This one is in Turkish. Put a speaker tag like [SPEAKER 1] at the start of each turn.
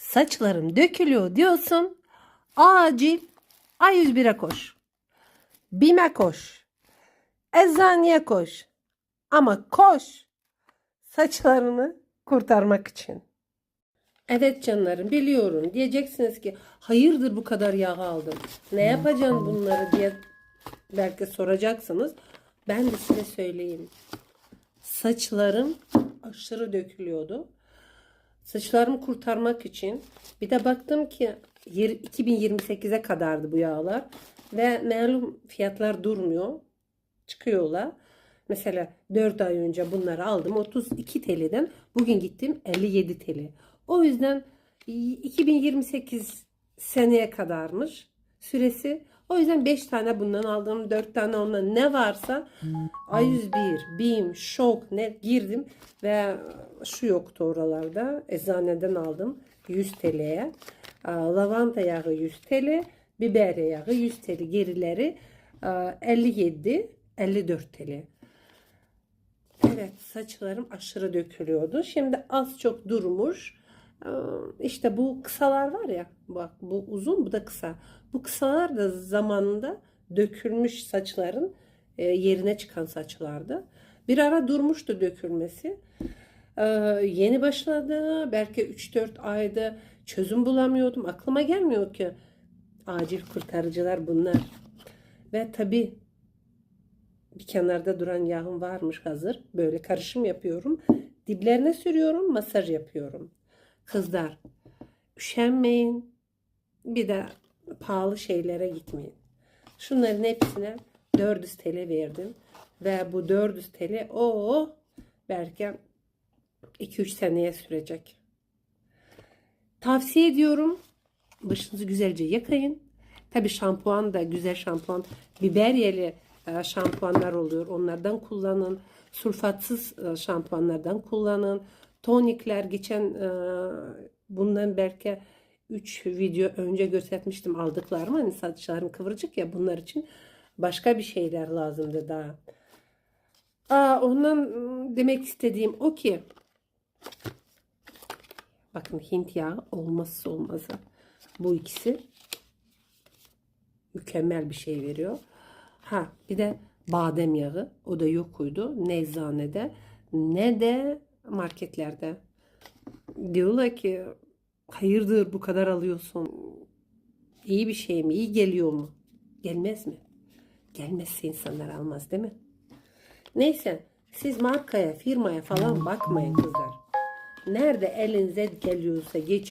[SPEAKER 1] saçlarım dökülüyor diyorsun. Acil A101'e koş. BİM'e koş. Eczaneye koş. Ama koş. Saçlarını kurtarmak için. Evet canlarım biliyorum. Diyeceksiniz ki hayırdır bu kadar yağ aldım. Ne yapacaksın bunları diye belki soracaksınız. Ben de size söyleyeyim. Saçlarım aşırı dökülüyordu. Saçlarımı kurtarmak için bir de baktım ki yer- 2028'e kadardı bu yağlar ve malum fiyatlar durmuyor. Çıkıyorlar. Mesela 4 ay önce bunları aldım 32 TL'den bugün gittim 57 TL. O yüzden 2028 seneye kadarmış süresi. O yüzden 5 tane bundan aldım, 4 tane ondan ne varsa A101, BİM, Şok ne girdim ve şu yoktu oralarda. Eczaneden aldım 100 TL'ye. Lavanta yağı 100 TL, biber yağı 100 TL gerileri aa, 57 54 TL. Evet saçlarım aşırı dökülüyordu. Şimdi az çok durmuş. Ee, İşte bu kısalar var ya bak bu uzun bu da kısa. Bu kısalar da zamanında dökülmüş saçların e, yerine çıkan saçlardı. Bir ara durmuştu dökülmesi. Ee, Yeni başladı. Belki 3-4 ayda çözüm bulamıyordum. Aklıma gelmiyor ki acil kurtarıcılar bunlar. Ve tabii bir kenarda duran yağım varmış hazır. Böyle karışım yapıyorum. Diplerine sürüyorum, masaj yapıyorum. Kızlar, üşenmeyin. Bir de pahalı şeylere gitmeyin. Şunların hepsine 400 TL verdim. Ve bu 400 TL o belki 2-3 seneye sürecek. Tavsiye ediyorum. Başınızı güzelce yakayın. Tabi şampuan da güzel şampuan. Biberyeli e, şampuanlar oluyor. Onlardan kullanın. Sulfatsız e, şampuanlardan kullanın. Tonikler geçen e, bundan belki 3 video önce göstermiştim aldıklarımı. Hani saçlarım kıvırcık ya bunlar için başka bir şeyler lazımdı daha. Aa, ondan ım, demek istediğim o ki bakın Hint yağı olmazsa olmazı. Bu ikisi mükemmel bir şey veriyor. Ha bir de badem yağı. O da yokuydu. Ne eczanede ne de marketlerde. Diyorlar ki hayırdır bu kadar alıyorsun. İyi bir şey mi? İyi geliyor mu? Gelmez mi? Gelmezse insanlar almaz değil mi? Neyse siz markaya, firmaya falan bakmayın kızlar. Nerede elinize geliyorsa geç